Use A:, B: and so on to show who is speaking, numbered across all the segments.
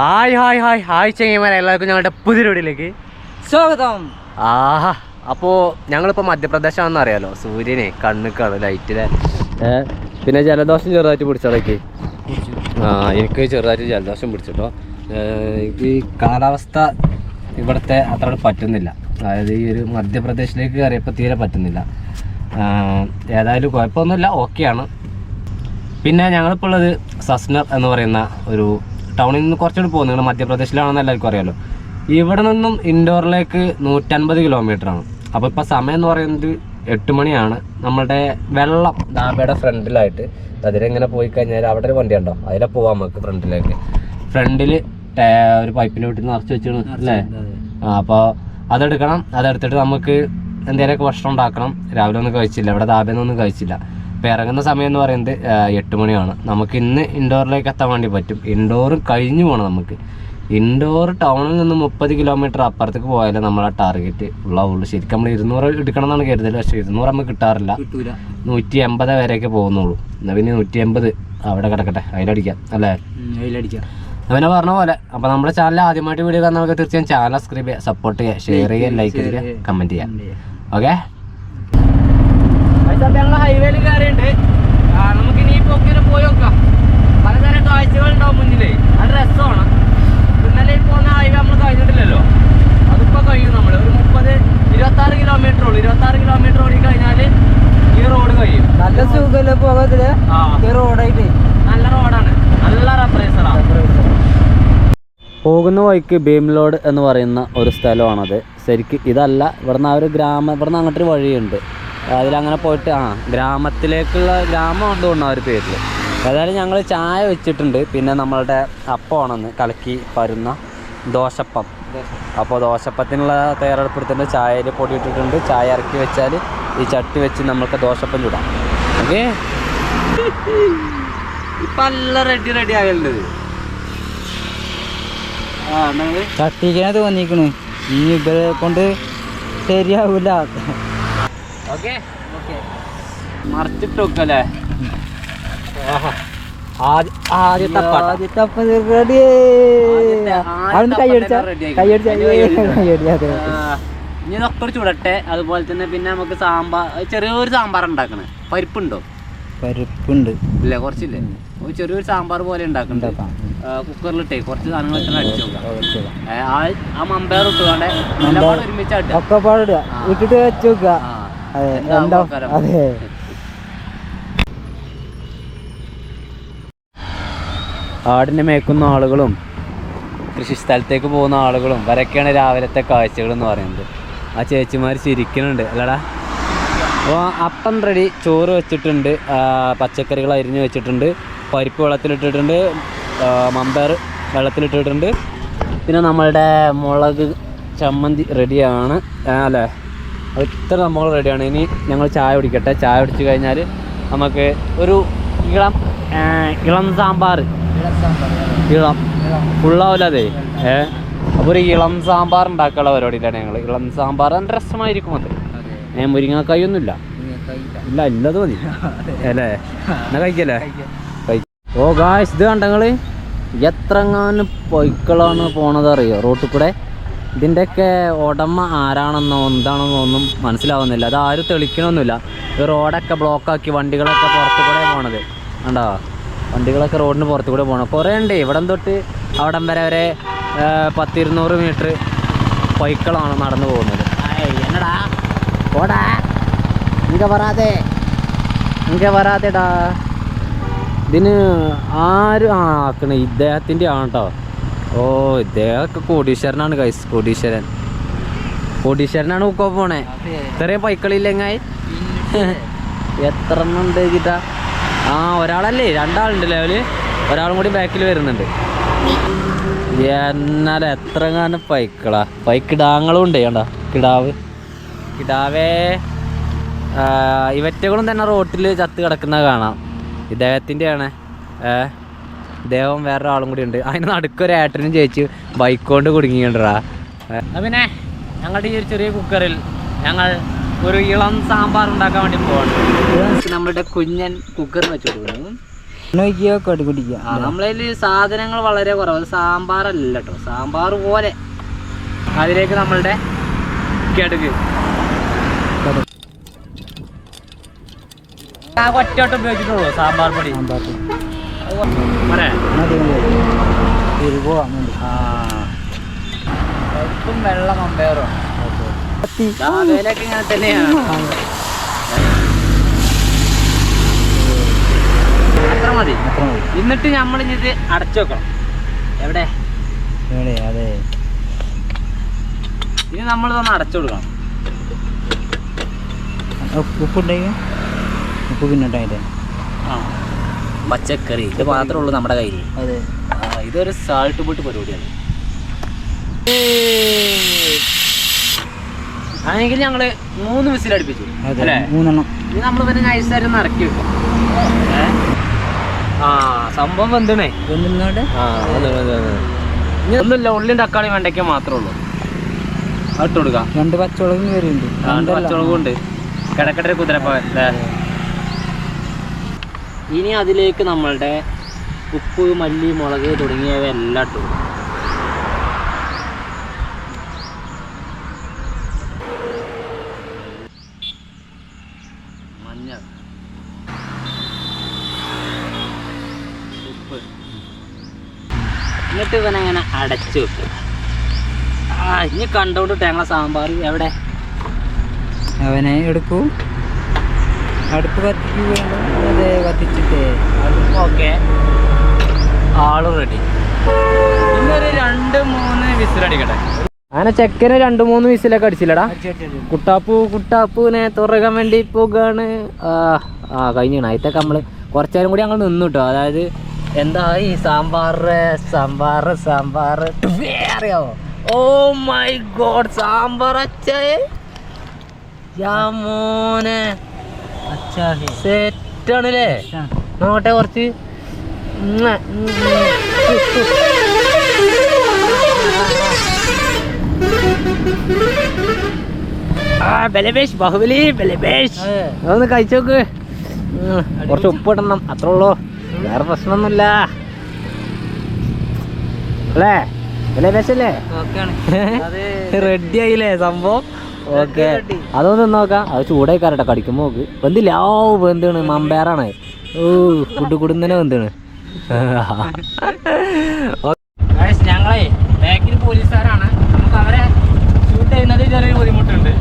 A: Hi hi hi hi ചെങ്ങന്മാരെ എല്ലാവർക്കും ഞങ്ങളുടെ പുതിയ വീഡിയോയിലേക്ക്
B: സ്വാഗതം.
A: ആഹാ അപ്പോൾ ഞങ്ങളിപ്പോൾ മധ്യപ്രദേശാണെന്ന് അറിയാലോ. സൂര്യനെ കണ്ണുക്കാണ് ലൈറ്റിലെ പിന്നെ ജലദോഷം ചെറുതായിട്ട് പിടിച്ചോളേക്ക് ആ എനിക്ക് ചെറുതായിട്ട് ജലദോഷം പിടിച്ചിട്ടോ. ഈ കാലാവസ്ഥ ഇവിടുത്തെ അത്ര പറ്റുന്നില്ല. അതായത് ഈ ഒരു മധ്യപ്രദേശിലേക്ക് കയറിയപ്പോൾ തീരെ പറ്റുന്നില്ല. ഏതായാലും കുഴപ്പമൊന്നുമില്ല. ഓക്കെയാണ്. പിന്നെ ഞങ്ങളിപ്പോൾ ഉള്ളത് സസ്നർ എന്ന് പറയുന്ന ഒരു ടൗണിൽ നിന്ന് കുറച്ചുകൂടി പോകും. നിങ്ങൾ മധ്യപ്രദേശിലാണെന്ന് എല്ലാവർക്കും അറിയാമല്ലോ ഇവിടെ നിന്നും ഇൻഡോറിലേക്ക് നൂറ്റൻപത് കിലോമീറ്റർ ആണ് അപ്പോൾ ഇപ്പോൾ സമയം എന്ന് പറയുന്നത് എട്ട് മണിയാണ്. നമ്മളുടെ വെള്ളം ഡാബയുടെ ഫ്രണ്ടിലായിട്ട്. അതിലെങ്ങനെ പോയി കഴിഞ്ഞാൽ അവിടെ ഒരു വണ്ടി ഉണ്ടോ? അതിലെ പോവാം നമുക്ക് ഫ്രണ്ടിലേക്ക്. ഫ്രണ്ടിൽ ഒരു പൈപ്പിന്റെ വീട്ടിൽ നിറച്ച് വെച്ചിട്ട് അല്ലേ? ആ അപ്പോൾ അതെടുക്കണം. അതെടുത്തിട്ട് നമുക്ക് എന്തെങ്കിലുമൊക്കെ ഭക്ഷണം ഉണ്ടാക്കണം. രാവിലെ ഒന്നും കഴിച്ചില്ല. ഇവിടെ ദാബയൊന്നും കഴിച്ചില്ല. അപ്പോൾ ഇറങ്ങുന്ന സമയം എന്ന് പറയുന്നത് എട്ട് മണിയാണ്. നമുക്ക് ഇന്ന് ഇൻഡോറിലേക്ക് എത്താൻ വേണ്ടി പറ്റും. ഇൻഡോർ കഴിഞ്ഞു പോകണം നമുക്ക്. ഇൻഡോർ ടൗണിൽ നിന്ന് മുപ്പത് കിലോമീറ്റർ അപ്പുറത്തേക്ക് പോയാലേ നമ്മളെ ടാർഗറ്റ് ഉള്ളാവുള്ളൂ. ശരിക്കും നമ്മൾ ഇരുന്നൂറ് എടുക്കണം എന്നാണ് കരുതൽ പക്ഷേ ഇരുന്നൂറ് നമുക്ക് കിട്ടാറില്ല. നൂറ്റി എൺപത് വരെയൊക്കെ പോകുന്നുള്ളൂ. എന്നാൽ പിന്നെ നൂറ്റി എൺപത് അവിടെ കിടക്കട്ടെ. അതിലടിക്കാം അല്ലേ?
B: അതിലടിക്കാം
A: അവനെ പറഞ്ഞ പോലെ അപ്പോൾ നമ്മുടെ ചാനൽ ആദ്യമായിട്ട് വീഡിയോ കാണുന്നവർക്ക് തീർച്ചയായും ചാനൽ സബ്സ്ക്രൈബ് ചെയ്യുക സപ്പോർട്ട് ചെയ്യുക ഷെയർ ചെയ്യുക ലൈക്ക് ചെയ്യുക. കമന്റ് ചെയ്യുക. ഓക്കെ ഞങ്ങൾ ഹൈവേയിൽ കയറിയുണ്ട് നമുക്ക് ഇനി പോക്കിന് പോയി നോക്കാം. പലതരം കാഴ്ചകൾ ഉണ്ടാവും മുന്നിലേ. അത് രസമാണ്. ഇന്നലെ പോകുന്ന ഹൈവേ നമ്മൾ കഴിഞ്ഞിട്ടില്ലല്ലോ. അതിപ്പോ കഴിയും നമ്മൾ ഒരു മുപ്പത് ഇരുപത്തി ആറ് കിലോമീറ്റർ ഉള്ളൂ. ഇരുപത്തി ആറ് കിലോമീറ്റർ ഓടി കഴിഞ്ഞാൽ ഈ റോഡ് കഴിയും.
B: നല്ല സുഖമല്ലേ
A: പോകത്തിൽ
B: റോഡായിട്ട്
A: നല്ല റോഡാണ് നല്ല റഫറേസറാണ് പോകുന്ന വഴിക്ക് ഭീംലോഡ് എന്ന് പറയുന്ന ഒരു സ്ഥലമാണത്. ശരിക്കും ഇതല്ല. ഇവിടുന്ന് ആ ഒരു ഗ്രാമം ഇവിടുന്ന് അങ്ങോട്ടൊരു വഴിയുണ്ട്. അതിലങ്ങനെ പോയിട്ട് ആ ഗ്രാമത്തിലേക്കുള്ള ഗ്രാമം ഉണ്ട് ഒരു പേരിൽ ഏതായാലും ഞങ്ങൾ ചായ വെച്ചിട്ടുണ്ട്. പിന്നെ നമ്മളുടെ അപ്പമാണെന്ന് കലക്കി പരുന്ന ദോശപ്പം. അപ്പോൾ ദോശപ്പത്തിനുള്ള തയ്യാറെടുപ്പെടുത്തിട്ട് ചായയിൽ പൊടി ഇട്ടിട്ടുണ്ട്. ചായ ഇറക്കി വെച്ചാൽ ഈ ചട്ടി വെച്ച് നമുക്ക് ദോശപ്പം ചൂടാം. ഓക്കെ? ഇപ്പം നല്ല റെഡി റെഡി ആകലുണ്ട്
B: തട്ടിക്കാനെ തോന്നിക്കണു. ഇനി ഇവരെ കൊണ്ട് ശരിയാവൂല.
A: ഓക്കെ? മറിച്ചിട്ട് വെക്കല്ലേ ഇനി ഇതൊക്കെ ചുടട്ടെ. അതുപോലെ തന്നെ പിന്നെ നമുക്ക് സാമ്പാർ ചെറിയൊരു സാമ്പാർ ഉണ്ടാക്കണേ. പരിപ്പുണ്ടോ?
B: പരിപ്പുണ്ട്.
A: ഇല്ല കുറച്ചില്ലേ? ചെറിയൊരു സാമ്പാർ പോലെ ഉണ്ടാക്കണ്ട.
B: ഉണ്ടാക്കാം.
A: കുക്കറിലിട്ടേ. കുറച്ച് സാധനങ്ങൾ അടിച്ചു നോക്കാം.
B: ഓക്കേ.
A: ആ- മമ്പയർ ഇട്ടുകൊണ്ട് ഒരുമിച്ച്
B: ഇട്ടിട്ട് വെച്ചു നോക്കുക അതെ അതെ.
A: ആടിനെ മേക്കുന്ന ആളുകളും കൃഷി സ്ഥലത്തേക്ക് പോകുന്ന ആളുകളും വരൊക്കെയാണ് രാവിലത്തെ കാഴ്ചകൾ എന്ന് പറയുന്നത്. ആ ചേച്ചിമാർ ചിരിക്കുന്നുണ്ട് അല്ലടാ. അപ്പോൾ അപ്പം റെഡി ചോറ് വെച്ചിട്ടുണ്ട്. പച്ചക്കറികൾ അരിഞ്ഞ് വെച്ചിട്ടുണ്ട്. പരിപ്പ് വെള്ളത്തിലിട്ടിട്ടുണ്ട് മമ്പർ മമ്പയർ വെള്ളത്തിലിട്ടിട്ടുണ്ട് പിന്നെ നമ്മളുടെ മുളക് ചമ്മന്തി റെഡിയാണ് അല്ലേ? അത് ഇത്ര സംഭവങ്ങൾ റെഡിയാണ് ഇനി ഞങ്ങൾ ചായ കുടിക്കട്ടെ. ചായ കുടിച്ച് കഴിഞ്ഞാൽ നമുക്ക് ഒരു ഇളം ഇളം സാമ്പാർ. ഇളം. ഫുള്ളാവില്ല അതെ. ഏ? അപ്പോൾ ഒരു ഇളം സാമ്പാർ ഉണ്ടാക്കാനുള്ള പരിപാടിയിലാണ് ഞങ്ങൾ. ഇളം സാമ്പാർ നല്ല രസമായിരിക്കും അത്. ഏ മുരിങ്ങാക്കായി ഒന്നുമില്ല ഇല്ല ഇല്ലത് മതി. അല്ലേ? എന്നാ കഴിക്കല്ലേ? ഓ ഗായ്സ് ഇത് കണ്ടങ്ങൾ എത്രങ്ങാനും പൊയ്ക്കളാണ് പോണത് അറിയോ റോട്ടിൽ കൂടെ ഇതിന്റെയൊക്കെ ഉടമ ആരാണെന്നോ എന്താണെന്നോ ഒന്നും മനസ്സിലാവുന്നില്ല. അത് ആരും തെളിക്കണമൊന്നുമില്ല. ഈ റോഡൊക്കെ ബ്ലോക്കാക്കി വണ്ടികളൊക്കെ പുറത്തു കൂടെ പോണത്. കണ്ടോ? വണ്ടികളൊക്കെ റോഡിന് പുറത്തു കൂടെ പോകണം കുറേ ഉണ്ട്. ഇവിടം തൊട്ട് അവിടം വരെ വരെ പത്തിരുന്നൂറ് മീറ്റർ പൈക്കളാണ് നടന്നു പോകുന്നത്. എന്നടാ? പോടാ. ഇങ്ങ വരാതെ. ഇങ്ങ വരാതെടാ. ഇതിന് ആരും ആ ആക്കണ? ഇദ്ദേഹത്തിന്റെ ആണ് കേട്ടോ ഓ ഇദ്ദേഹമൊക്കെ കോടീശ്വരനാണ് കൈസ് കോടീശ്വരൻ. കോടീശ്വരനാണ് ഉക്കോ പോണേ. ഇത്രയും പൈക്കളില്ലെങ്ങായി? എത്ര എണ്ണം ഉണ്ട് ഗീത? ആ ഒരാളല്ലേ? രണ്ടാളുണ്ട് ലെവൽ ഒരാളും കൂടി ബാക്കിൽ വരുന്നുണ്ട്. എന്നാൽ എത്ര കാലം പൈക്കളാ. പൈക്കിടാങ്ങളും ഉണ്ട് കണ്ട? കിടാവ്. കിടാവേ. ഇവറ്റകളും തന്നെ റോട്ടിൽ ചത്ത് കിടക്കുന്ന കാണാം. ഇദ്ദേഹത്തിന്റെയാണ്. ഏ? ഇദ്ദേഹം വേറെ ആളും കൂടി ഉണ്ട്. അതിന് നടുക്കൊരു ഏട്ടനും ചേച്ചി ബൈക്ക് കൊണ്ട് കുടുങ്ങിയിട്ടുണ്ടാ പിന്നെ ഞങ്ങളുടെ ഈ ഒരു ചെറിയ കുക്കറിൽ ഞങ്ങൾ ഒരു ഇളം സാമ്പാർ ഉണ്ടാക്കാൻ വേണ്ടി പോകണം നമ്മുടെ കുഞ്ഞൻ കുക്കർ വെച്ചു കൊടുക്കുന്നു. നമ്മളതിൽ സാധനങ്ങൾ വളരെ കുറവ്. സാമ്പാറല്ല കേട്ടോ സാമ്പാർ പോലെ. അതിലേക്ക് നമ്മളുടെ കിടക്ക് ഒറ്റ ഉപയോഗിച്ചിട്ടുള്ളൂ സാമ്പാർ പൊടി.
B: സാമ്പാർ
A: പോരെ? ഉപ്പും വെള്ളം അതിലൊക്കെ ഇങ്ങനെ തന്നെയാണ് അത്ര മതി. എന്നിട്ട് നമ്മൾ ഇത് അടച്ചു വെക്കണം. എവിടെ?
B: എവിടെ? അതെ.
A: ഇനി നമ്മൾ തന്നെ അടച്ചു കൊടുക്കണം.
B: ഉപ്പ് ഉപ്പുണ്ടെങ്കിൽ ഉപ്പ് പിന്നെ ഉണ്ടായില്ലേ
A: ആ. പച്ചക്കറി. ഇത് മാത്രമേ ഉള്ളൂ നമ്മുടെ കയ്യിൽ. ഇതൊരു സാൾട്ട് പൊട്ട് പരിപാടിയാണ്. ആണെങ്കിൽ ഞങ്ങൾ മൂന്ന് വിസിൽ അടുപ്പിച്ചു. അല്ലേ?
B: മൂന്നെണ്ണം.
A: ഇനി നമ്മൾ പിന്നെ നൈസായിട്ട് ഒന്ന് ഇറക്കി വെക്കും. ആ സംഭവം വെന്തണേ. ഒന്നുമില്ല ഉള്ളിയും തക്കാളി വെണ്ടയ്ക്ക മാത്രമേ ഉള്ളൂ. ഇട്ട് കൊടുക്കാം.
B: രണ്ട് പച്ചമുളകും വരുന്നുണ്ട്
A: രണ്ട് പച്ചമുളകും ഉണ്ട്. കിടക്കട്ടെ കുതിരപ്പ ഇനി അതിലേക്ക് നമ്മളുടെ ഉപ്പ് മല്ലി മുളക് തുടങ്ങിയവ എല്ലാം ഇട്ടു. മഞ്ഞൾ. എന്നിട്ട് ഇവനങ്ങനെ അടച്ചു വെക്കുക ആ ഇനി കണ്ടോണ്ട് തേങ്ങ സാമ്പാർ എവിടെ?
B: അവനെ എടുക്കൂ. അടുപ്പ് കത്തിക്കുകയാണ് അതെ കത്തിച്ചിട്ടേ
A: ഓക്കെ. ആൾ റെഡി ഇന്നൊരു രണ്ട് മൂന്ന് വിസിലടിക്കട്ടെ അങ്ങനെ ചെക്കന് രണ്ട് മൂന്ന് വിസിലൊക്കെ അടിച്ചില്ലടാ. കുട്ടാപ്പു കുട്ടാപ്പൂനെ തുറക്കാൻ വേണ്ടി പോകാണ്. ആ കഴിഞ്ഞാണ് അതിത്തൊക്കെ നമ്മൾ കുറച്ചേരം കൂടി ഞങ്ങൾ നിന്നു കേട്ടോ അതായത് എന്താ ഈ സാമ്പാർ സാമ്പാർ സാമ്പാറ് അറിയാവോ? ഓ മൈ ഗോഡ് സാമ്പാർ അച്ഛേ. യാ മോനെ. സെറ്റാണല്ലേ? നോട്ടെ കുറച്ച്. ബഹുബലി ബലബേഷ് ബാഹുബലി ബലബേഷ് അതൊന്ന് കഴിച്ചു നോക്ക്. കുറച്ച് ഉപ്പ് ഇടണം അത്ര ഉള്ളൂ. വേറെ പ്രശ്നമൊന്നുമില്ല. അല്ലേ? ബലബേഷ് അല്ലേ റെഡി ആയില്ലേ സംഭവം? ഓക്കെ. അതൊന്നും നോക്കാം. അത് ചൂടായി കാരട്ടെ കടിക്കുമ്പോ നോക്ക് വെന്തില്ല? ഓ വെന്താണ്. മമ്പേറാണ് ഓ കുടു കുടുന്നനെ വെന്താണ്. ഞങ്ങളെ ബാക്കിൽ പോലീസുകാരാണ്. നമുക്ക് അവരെ ഷൂട്ട് ചെയ്യുന്നത് ചെറിയ ബുദ്ധിമുട്ടുണ്ട്.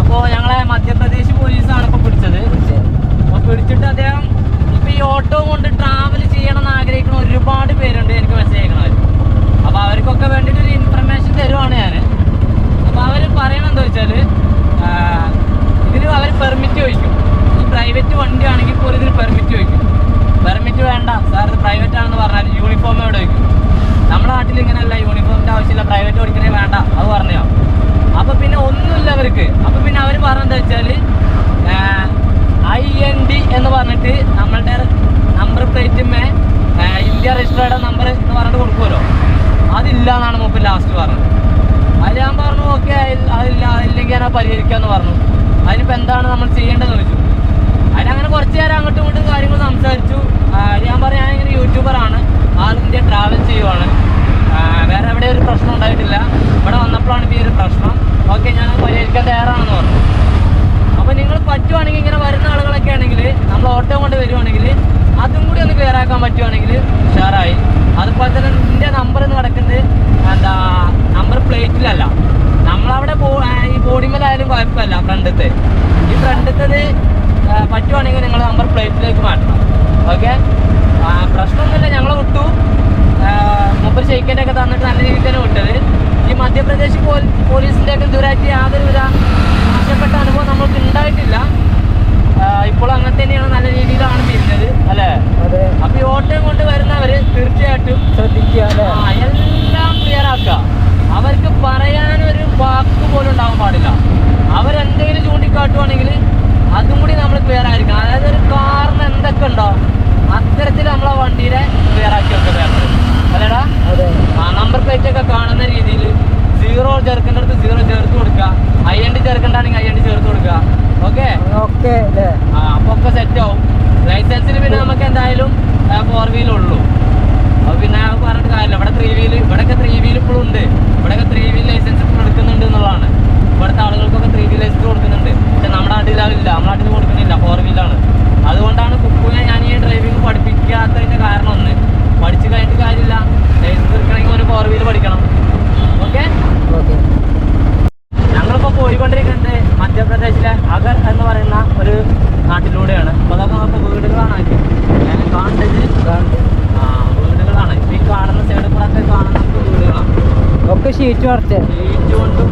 A: അപ്പോൾ ഞങ്ങളെ മധ്യപ്രദേശ് പോലീസാണ് ഇപ്പോൾ പിടിച്ചത്. അപ്പോൾ പിടിച്ചിട്ട് അദ്ദേഹം ഇപ്പോൾ ഈ ഓട്ടോ കൊണ്ട് ട്രാവൽ ചെയ്യണം എന്ന് ആഗ്രഹിക്കുന്ന ഒരുപാട് പേരുണ്ട് എനിക്ക് മെസ്സേജ് അയക്കണവർ അപ്പോൾ അവർക്കൊക്കെ വേണ്ടിയിട്ട് ഒരു ഇൻഫർമേഷൻ തരുവാണ് ഞാൻ അപ്പോൾ അവർ പറയണത് എന്താ വെച്ചാൽ ഇതിന് അവർ പെർമിറ്റ് ചോദിക്കും ഈ പ്രൈവറ്റ് വണ്ടി ആണെങ്കിൽ പോലും ഇതിന് പെർമിറ്റ് ചോദിക്കും പെർമിറ്റ് വേണ്ട പ്രൈവറ്റ് ആണെന്ന് പറഞ്ഞാൽ യൂണിഫോം എവിടെ വയ്ക്കും നമ്മുടെ നാട്ടിൽ ഇങ്ങനെയല്ല യൂണിഫോമിന്റെ ആവശ്യമില്ല പ്രൈവറ്റ് ഓടിക്കണേ വേണ്ട അത് പറഞ്ഞോ അപ്പം പിന്നെ ഒന്നുമില്ല അവർക്ക്. അപ്പം പിന്നെ അവർ പറഞ്ഞെന്താ വെച്ചാൽ ഐ എൻ ഡി എന്ന് പറഞ്ഞിട്ട് നമ്മളുടെ നമ്പർ പ്ലേറ്റുമേ ഇന്ത്യ രജിസ്റ്റേർഡ് നമ്പർ എന്ന് പറഞ്ഞിട്ട് കൊടുക്കുമല്ലോ. അതില്ല എന്നാണ് മൂപ്പർ ലാസ്റ്റ് പറഞ്ഞത്. അത് ഞാൻ പറഞ്ഞു ഓക്കെ അതില്ല അതില്ലെങ്കിൽ ഞാൻ പരിഹരിക്കാമെന്ന് പറഞ്ഞു. അതിനിപ്പോൾ എന്താണ് നമ്മൾ ചെയ്യേണ്ടതെന്ന് ചോദിച്ചു. അതിനങ്ങനെ കുറച്ച് നേരം അങ്ങോട്ടും ഇങ്ങോട്ടും കാര്യങ്ങൾ സംസാരിച്ചു. ഞാൻ പറഞ്ഞു ഞാനിങ്ങനെ യൂട്യൂബറാണ് ആൾ ഇന്ത്യ ട്രാവൽ ചെയ്യുവാണ്. വേറെ എവിടെ ഒരു പ്രശ്നം ഉണ്ടായിട്ടില്ല. ഇവിടെ വന്നപ്പോഴാണ് ഇപ്പോൾ ഈ ഒരു പ്രശ്നം. ഓക്കെ ഞാൻ പരിഹരിക്കാൻ തയ്യാറാണെന്ന് പറഞ്ഞു. അപ്പോൾ നിങ്ങൾ പറ്റുവാണെങ്കിൽ ഇങ്ങനെ വരുന്ന ആളുകളൊക്കെ ആണെങ്കിൽ നമ്മൾ ഓട്ടോ കൊണ്ട് വരുവാണെങ്കിൽ അതും കൂടി ഒന്ന് ക്ലിയർ ആക്കാൻ പറ്റുവാണെങ്കിൽ ഉഷാറായി. അതുപോലെ തന്നെ നിന്റെ നമ്പർ എന്ന് കിടക്കുന്നത് എന്താ നമ്പർ പ്ലേറ്റിലല്ല നമ്മളവിടെ ആ, ഈ ബോഡിമേലായാലും കുഴപ്പമില്ല ഫ്രണ്ടത്തെ ഈ ഫ്രണ്ടത്തത് പറ്റുവാണെങ്കിൽ നിങ്ങൾ നമ്പർ പ്ലേറ്റിലേക്ക് മാറ്റണം. ഓക്കെ. പ്രശ്നമൊന്നുമില്ല ഞങ്ങൾ വിട്ടു. മുപ്പത് ഷെയ്ക്കന്റെ ഒക്കെ തന്നിട്ട് നല്ല രീതിയിൽ തന്നെ വിട്ടത്. ഈ മധ്യപ്രദേശ് പോലീ- പോലീസിന്റെ ഒക്കെ ഇതുവരായിട്ട് യാതൊരു വിധ മോശപ്പെട്ട അനുഭവം നമ്മൾക്ക് ഉണ്ടായിട്ടില്ല. ഇപ്പോൾ അങ്ങനെ തന്നെയാണ് നല്ല രീതിയിലാണ് തിരിഞ്ഞത് അല്ലേ?
B: അപ്പോൾ
A: അപ്പൊ ഈ ഓട്ടം കൊണ്ട് വരുന്നവർ തീർച്ചയായിട്ടും
B: ശ്രദ്ധിക്കുക
A: എല്ലാം ക്ലിയർ ആക്കുക അവർക്ക് പറയാനൊരു വാക്ക് പോലും ഉണ്ടാവാൻ പാടില്ല അവരെന്തെങ്കിലും ചൂണ്ടിക്കാട്ടുവാണെങ്കിൽ അതും കൂടി നമ്മൾ ക്ലിയർ ആയിരിക്കണം അതായത് ഒരു കാറിന് എന്തൊക്കെ ഉണ്ടോ അത്തരത്തിൽ നമ്മളെ വണ്ടിയുടെ ക്ലിയർ ആക്കി വെക്കുക വേണ്ടത് അല്ലേടാ
B: അതെ
A: ആ നമ്പർ പ്ലേറ്റ് ഒക്കെ കാണുന്ന രീതിയിൽ സീറോ ചേർക്കേണ്ട അടുത്ത് സീറോ ചേർത്ത് കൊടുക്കുക ഐ എൻ ഡി ചേർക്കണ്ടാണെങ്കിൽ ഐ എൻ ഡി ചേർത്ത് കൊടുക്കുക ഓക്കെ
B: ഓക്കെ അല്ലേ
A: ആ അപ്പൊ ഒക്കെ സെറ്റ് ആവും ലൈസൻസിന് പിന്നെ നമുക്ക് എന്തായാലും ഫോർ വീൽ ഉള്ളൂ അപ്പൊ പിന്നെ അത് പറഞ്ഞിട്ട് കാര്യമില്ല ഇവിടെ ത്രീ വീൽ ഇവിടെയൊക്കെ ത്രീ വീൽ ഇപ്പോഴും ഉണ്ട് ഇവിടെയൊക്കെ ത്രീ വീൽ ലൈസൻസ് ഇപ്പോൾ എടുക്കുന്നുണ്ട് എന്നുള്ളതാണ് ഇവിടുത്തെ ആളുകൾക്കൊക്കെ ത്രീ വീൽ ലൈസൻസ് കൊടുക്കുന്നുണ്ട് പക്ഷെ നമ്മുടെ നാട്ടിൽ അതില്ല നമ്മുടെ നാട്ടിൽ കൊടുക്കുന്നില്ല ഫോർ വീലാണ് അതുകൊണ്ടാണ് കുക്കുവിനെ ഞാൻ ഈ ഡ്രൈവിംഗ് പഠിപ്പിക്കാത്തതിന്റെ കാരണം ഒന്ന് പഠിച്ചു കഴിഞ്ഞിട്ട് കാര്യമില്ല ലൈസൻസ് എടുക്കണമെങ്കിൽ ഒരു ഫോർ വീൽ പഠിക്കണം ഓക്കെ
B: ഓക്കെ
A: ഞങ്ങളിപ്പോൾ പോയിക്കൊണ്ടിരിക്കുന്നത് മധ്യപ്രദേശിലെ അഗർ എന്ന് പറയുന്ന ഒരു നാട്ടിലൂടെയാണ്. അപ്പോൾ അതൊക്കെ നമുക്ക് വീടുകളാണ്. ഞാൻ കാണുന്നത് ആ വീടുകളാണ്. ഇപ്പൊ ഈ കാണുന്ന സൈഡിൽ കൂടെ ഒക്കെ കാണുന്ന വീടുകളാണ്.
B: ഒക്കെ ഷീറ്റ് വരച്ച്
A: ഷീറ്റ് കൊണ്ടും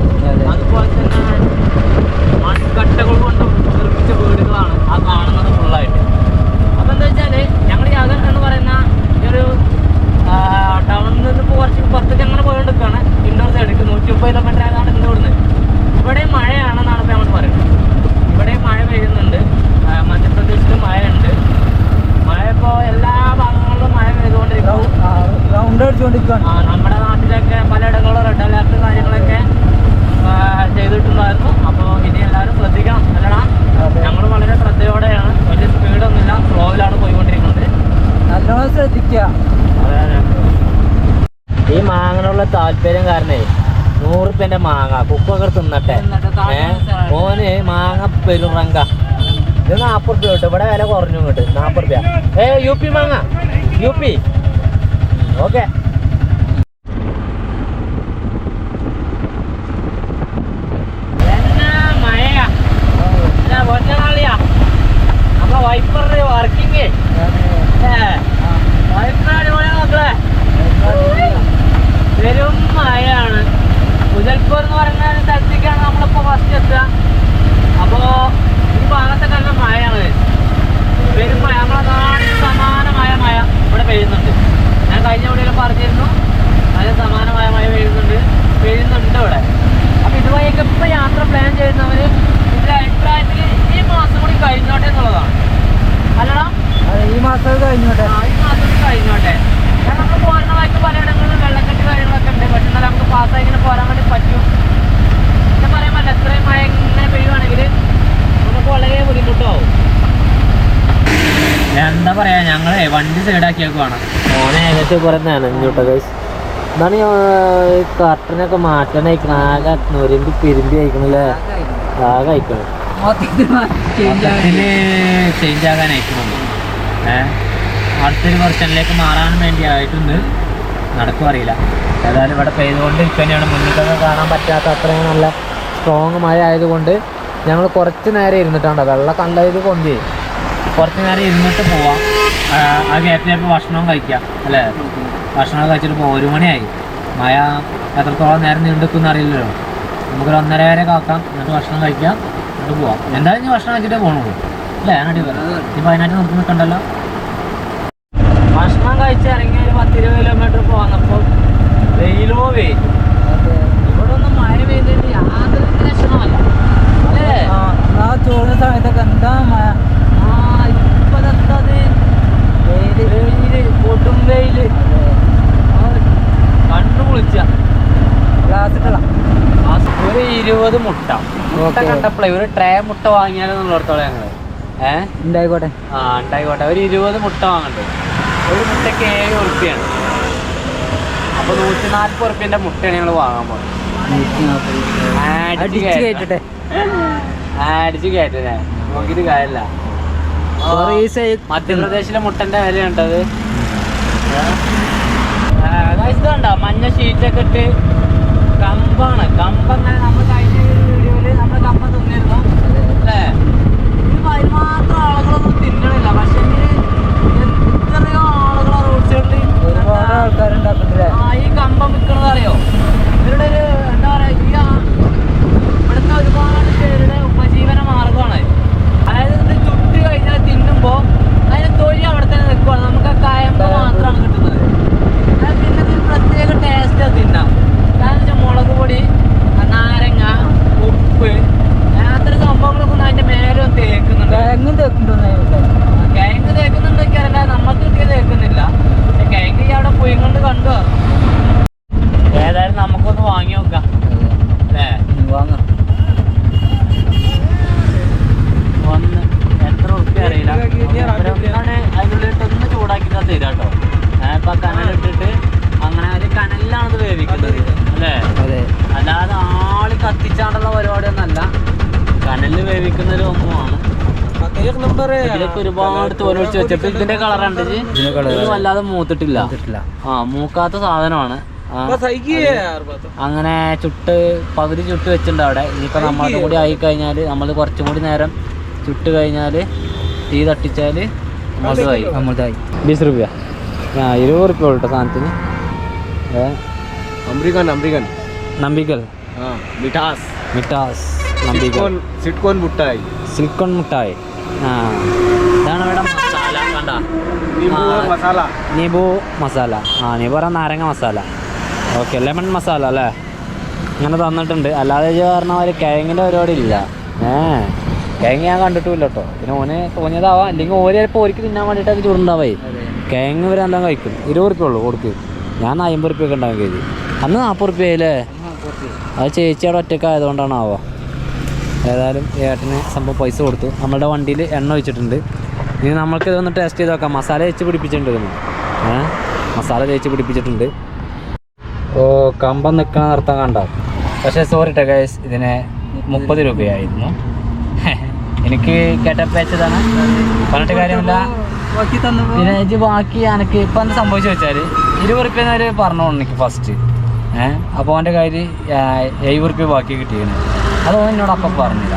A: അതുപോലെ തന്നെ മൺകട്ടകൾ കൊണ്ടും നിർമ്മിച്ച വീടുകളാണ് ആ കാണുന്നത് ഫുള്ളായിട്ട് അപ്പോൾ എന്താ വെച്ചാൽ ഞങ്ങൾ ഈ അഗർ എന്ന് പറയുന്ന ഈ ഒരു ടൗണിൽ നിന്ന് ഇപ്പോൾ കുറച്ച് പുറത്തേക്ക് അങ്ങനെ പോയോണ്ടിരിക്കുകയാണ് ഇൻഡോർ സൈഡിലേക്ക് നൂറ്റി മുപ്പത് കിലോമീറ്റർ ആയതാണ് ഇന്ന് ഇവിടുന്ന്. ഇവിടെ മഴയാണെന്നാണ് ഇപ്പോൾ നമ്മൾ പറയുന്നത്. ഇവിടെ മഴ പെയ്യുന്നുണ്ട്. മധ്യപ്രദേശിൽ മഴ മഴയുണ്ട്. മഴ ഇപ്പോൾ എല്ലാ ഭാഗങ്ങളിലും മഴ പെയ്തുകൊണ്ടിരിക്കും ആ, നമ്മുടെ നാട്ടിലൊക്കെ പലയിടങ്ങളിലും റെഡ് അലർട്ട് കാര്യങ്ങളൊക്കെ ചെയ്തിട്ടുണ്ടായിരുന്നു. അപ്പോൾ ഇനി എല്ലാവരും ശ്രദ്ധിക്കണം അല്ലടാ
B: അതെ.
A: ഞങ്ങൾ വളരെ ശ്രദ്ധയോടെയാണ് വലിയ സ്പീഡൊന്നുമില്ല സ്ലോയിലാണ് പോയിക്കൊണ്ടിരിക്കുന്നത്
B: നല്ലോണം ശ്രദ്ധിക്കുക
A: ഈ മാങ്ങനുള്ള താല്പര്യം കാരണേ നൂറുപ്യന്റെ മാങ്ങ. കുക്കൊക്കെ തിന്നട്ടെ. മോന് മാങ്ങ പെരും റങ്ക. ഇത് നാപ്പത് രൂപ കിട്ടും ഇവിടെ വില കുറഞ്ഞു കിട്ടും നാപ്പത് രൂപ. ഏ യു പി മാങ്ങ. U P. ഓക്കെ എന്നാ മഴയാ അല്ല ഒറ്റനാളിയാ നമ്മളെ വൈപ്പറിന്റെ വർക്കിംഗ് വൈപ്പർ അടിപൊളിയാ മക്കളെ പെരും മഴയാണ് ഉദൽപൂർ എന്ന് പറയുന്ന സ്ഥലത്തേക്കാണ് നമ്മളിപ്പോൾ ഫസ്റ്റ് എത്തുക. അപ്പോൾ ഈ ഭാഗത്തൊക്കെ നല്ല മഴയാണ്. പെരും മഴ നമ്മളെ നാടിന് സമാനമായ മഴ ഇവിടെ പെയ്യുന്നുണ്ട്. ഞാൻ കഴിഞ്ഞ വീഡിയോയിൽ പറഞ്ഞിരുന്നു അതിന് സമാനമായ മഴ പെയ്യുന്നുണ്ട്. പെയ്യുന്നുണ്ട് ഇവിടെ. അപ്പോൾ ഇതുവഴിയൊക്കെ ഇപ്പോൾ യാത്ര പ്ലാൻ ചെയ്യുന്നവർ ഇതിന്റെ അഭിപ്രായത്തിൽ ഈ മാസം കൂടി കഴിഞ്ഞോട്ടെ എന്നുള്ളതാണ്. അല്ലടാ?
B: ഈ മാസം കഴിഞ്ഞോട്ടെ?
A: ആ, ഈ മാസം കഴിഞ്ഞോട്ടെ. നമ്മൾ പോരുന്ന വഴിക്ക് പലയിടങ്ങളിലും വെള്ളക്കെട്ട് കാര്യങ്ങളൊക്കെ ഉണ്ട്. പക്ഷെ എന്നാൽ നമുക്ക് പാസ്സായി ഇങ്ങനെ പോരാൻ വേണ്ടി പറ്റും. ഞാൻ പറയാൻ പറ്റില്ല. എത്രയും മഴ ഇങ്ങനെ പെയ്യുവാണെങ്കിൽ നമുക്ക് വളരെ ബുദ്ധിമുട്ടാവും. എന്താ പറയാ ഞങ്ങളെ വണ്ടി സൈഡാക്കിയൊക്കെ വേണം. ഓനെ ഏകദേശം കുറെ നനഞ്ഞുട്ടോ ഗൈസ് ഈ കർട്ടനൊക്കെ മാറ്റാൻ ആകെ നൊരുമ്പി പിരുമ്പി അയക്കണല്ലേ? ആകെ അയക്കണം. ചേഞ്ച് ആകാൻ അയക്കണം ഏഹ് അടുത്തൊരു വെർഷനിലേക്ക് മാറാൻ വേണ്ടി ആയിട്ടുണ്ട് നടക്കും അറിയില്ല. ഏതായാലും ഇവിടെ പെയ്തുകൊണ്ട് തന്നെയാണ് മുന്നിട്ട് കാണാൻ പറ്റാത്ത അത്രയും നല്ല സ്ട്രോങ് മഴ ആയതുകൊണ്ട് ഞങ്ങൾ കുറച്ച് നേരം ഇരുന്നിട്ടുണ്ട് വെള്ളം കണ്ടത് കൊണ്ട് കുറച്ച് നേരം ഇരുന്നിട്ട് പോവാം. ആ, ചിലപ്പോൾ ഭക്ഷണം കഴിക്കാം അല്ലേ? ഭക്ഷണം കഴിച്ചിട്ട് ഇപ്പോൾ ഒരു മണിയായി. മഴ എത്രത്തോളം നേരം നീണ്ടുക്കുന്ന അറിയില്ലല്ലോ. നമുക്കൊരു ഒന്നര വരെ കാക്കാം. എന്നിട്ട് ഭക്ഷണം കഴിക്കാം. എന്നിട്ട് പോവാം. എന്തായാലും ഭക്ഷണം കഴിച്ചിട്ടേ പോകണുള്ളൂ അല്ലേ? അതിനായിട്ട് ഇപ്പം അതിനായിട്ട് നിർത്തി നിൽക്കണ്ടല്ലോ ഭക്ഷണം കഴിച്ച് ഇറങ്ങി ഒരു പത്തിരുപത് കിലോമീറ്റർ പോന്നപ്പോൾ വെയിലോ വെയിൽ ഇവിടെ ഒന്നും മഴ പെയ്തിട്ട് യാതൊരു ലക്ഷണമല്ല അല്ലേ
B: ആ ചോറുന്ന സമയത്തൊക്കെ എന്താ മഴ
A: ആ ഇപ്പൊ ദത്തത് വെയിൽ കൊടും വെയിൽ കണ്ണു കുളിച്ച
B: ഗ്ലാസ് ഇട്ടള
A: ഒരു ഇരുപത് മുട്ട. മുട്ട. കണ്ടപ്പോഴേ ഒരു ട്രേ മുട്ട വാങ്ങിയാലെന്നുള്ളിടത്തോളം ഞങ്ങൾ. ഏഹ്
B: ഉണ്ടായിക്കോട്ടെ.
A: ആ ഉണ്ടായിക്കോട്ടെ. ഒരു ഇരുപത് മുട്ട വാങ്ങണ്ടേ? ഒരു മുട്ടയ്ക്ക് ഏഴ് ഉറുപ്പ്യാണ്. അപ്പൊ നൂറ്റി നാൽപ്പത് ഉറുപ്പ്യന്റെ മുട്ടയാണ് ഞങ്ങൾ വാങ്ങാൻ പോകുന്നത് അടിച്ച്
B: കയറ്റേ
A: കയറ്റട്ടെ. അടിച്ച് നോക്കിയിട്ട് കാര്യമില്ല. മധ്യപ്രദേശിലെ മുട്ടന്റെ വില ഇതുണ്ടോ? മഞ്ഞ ഷീറ്റൊക്കെ ഇട്ട് കമ്പാണ്. കമ്പങ്ങനെ നമ്മൾ കഴിഞ്ഞ വീഡിയോയിൽ നമ്മൾ കമ്പ തിന്നിരുന്നു. അല്ലേ? ഇത് അതിനുമാത്രം ആളുകളൊന്നും തിന്നണില്ല. പക്ഷെ എത്രയോ ആളുകളാ റോഡ് സൈഡിൽ ആ ഈ കമ്പം വിൽക്കണത് അറിയോ? ഇവരുടെ ഒരു എന്താ പറയാ ഈ ആ- ഇവിടുത്തെ ഒരുപാട് പേരുടെ ഉപജീവന മാർഗമാണ് അതായത് ഇത് ചുട്ട് കഴിഞ്ഞാൽ തിന്നുമ്പോ അതിന് തൊലി അവിടെ തന്നെ നിൽക്കുവാണ് നമുക്ക് ആ കയമ്പ് മാത്രമാണ് കിട്ടുന്നത് അത് പിന്നെ ഇതിന് പ്രത്യേക ടേസ്റ്റ് തിന്നാം കാരണം വെച്ചാൽ മുളക് പൊടി ആ നാരങ്ങ ഉപ്പ് അങ്ങനത്തെ ഒരു സംഭവങ്ങളൊക്കെ ഒന്ന് അതിന്റെ മേലും തേക്കുന്നുണ്ട്
B: തേങ്ങും തേക്കുണ്ടോന്ന്
A: കിഴങ്ങ് തേക്കുന്നുണ്ടൊക്കെ അറിയില്ല നമ്മൾക്ക് കിട്ടിയ തേക്കുന്നില്ല പക്ഷെ കിഴങ്ങ് ഈ അവിടെ പോയി കൊണ്ട് കണ്ടു ഏതായാലും നമുക്കൊന്ന് വാങ്ങി നോക്കാം അല്ലേ
B: വാങ്ങാം
A: ഒന്ന് എത്ര ഉറുപ്പ്യ അറിയില്ല കത്തിച്ചാണ്ടുള്ള പരിപാടിയൊന്നല്ല മണലിൽ വേവിക്കുന്ന ഒരു
B: സംഭവമാണ്
A: ഇതിലൊക്കെ ഒരുപാട് തോലൊഴിച്ച് വെച്ചപ്പോ ഇതിന്റെ കളർ കണ്ടിട്ട് വല്ലാതെ മൂത്തിട്ടില്ല. ആ മൂക്കാത്ത സാധനമാണ്. അങ്ങനെ ചുട്ട് പകുതി ചുട്ട് വെച്ചിട്ടുണ്ട് അവിടെ. ഇനിയിപ്പോ നമ്മളുടെ കൂടി ആയി കഴിഞ്ഞാൽ നമ്മൾ കുറച്ചും കൂടി നേരം ചുട്ട് കഴിഞ്ഞാൽ തീ തട്ടിച്ചാൽ അമൃതായി
B: അമൃതായി
A: ബീസ് റുപ്യ. ആ ഇരുപത് റുപ്യ ഉള്ളു സാധനത്തിന്.
C: അമ്രിക്കൻ അമ്രിക്കൻ
A: നമ്പിക്കൽ. മിഠാസ്.
C: മിഠാസ്. നന്ദിഗർ സിഡ്കോൺ മുട്ടായി.
A: സിൽക്കോൺ മുട്ടായി. ആ. ഇതാണ് മസാല ആ. നീ പറ നാരങ്ങ മസാല. ഓക്കെ ലെമൺ മസാല അല്ലേ? ഇങ്ങനെ തന്നിട്ടുണ്ട്. അല്ലാതെ പറഞ്ഞ ഒരു കിഴങ്ങിന്റെ പരിപാടി ഇല്ല. ഏ. കിഴങ്ങ് ഞാൻ കണ്ടിട്ടില്ല കേട്ടോ പിന്നെ ഓന് തോന്നിയതാവാം. അല്ലെങ്കിൽ ഓരോ ചിലപ്പോൾ ഓർക്ക് തിന്നാൻ വേണ്ടിയിട്ട് അത് ചൂടുണ്ടാവേ കിഴങ്ങ് വരെ എന്താ കഴിക്കും? ഇരുപത് റുപ്യ ഉള്ളൂ കൊടുക്ക്. ഞാൻ അമ്പത് റുപ്യ ഒക്കെ ഉണ്ടാവും കരുതി അന്ന് നാൽപ്പത് റുപ്യ ആയില്ലേ അത് ചേച്ചിയുടെ ഒറ്റക്കായതുകൊണ്ടാണ് ആവുക ഏതായാലും ഏട്ടന് സംഭവം പൈസ കൊടുത്തു. നമ്മളുടെ വണ്ടിയിൽ എണ്ണ ഒഴിച്ചിട്ടുണ്ട്. ഇനി നമ്മൾക്ക് ഇതൊന്ന് ടേസ്റ്റ് ചെയ്ത് നോക്കാം. മസാല തേച്ച് പിടിപ്പിച്ചിട്ടുണ്ട് ഇതൊന്ന് മസാല തേച്ച് പിടിപ്പിച്ചിട്ടുണ്ട്. ഓ കമ്പം നിൽക്കണ നിർത്താൻ കണ്ട? പക്ഷേ സോറി ട്ടോ ഗൈസ് ഇതിന് മുപ്പത് രൂപയായിരുന്നു. എനിക്ക് കേട്ടപ്പേച്ചതാണ് പറഞ്ഞിട്ട് കാര്യമില്ല. പിന്നെ ഇത് ബാക്കി എനിക്ക് ഇപ്പം എന്താ സംഭവിച്ചു വെച്ചാൽ ഇരുപത് റുപ്യ പറഞ്ഞോളൂ പറഞ്ഞു എനിക്ക് ഫസ്റ്റ് ഏഹ് അപ്പോൾ അവന്റെ കാര്യം എഴുപത് റുപ്യ ബാക്കി കിട്ടിയിരുന്നു അത് ഓൻ എന്നോട് അപ്പം പറഞ്ഞില്ല.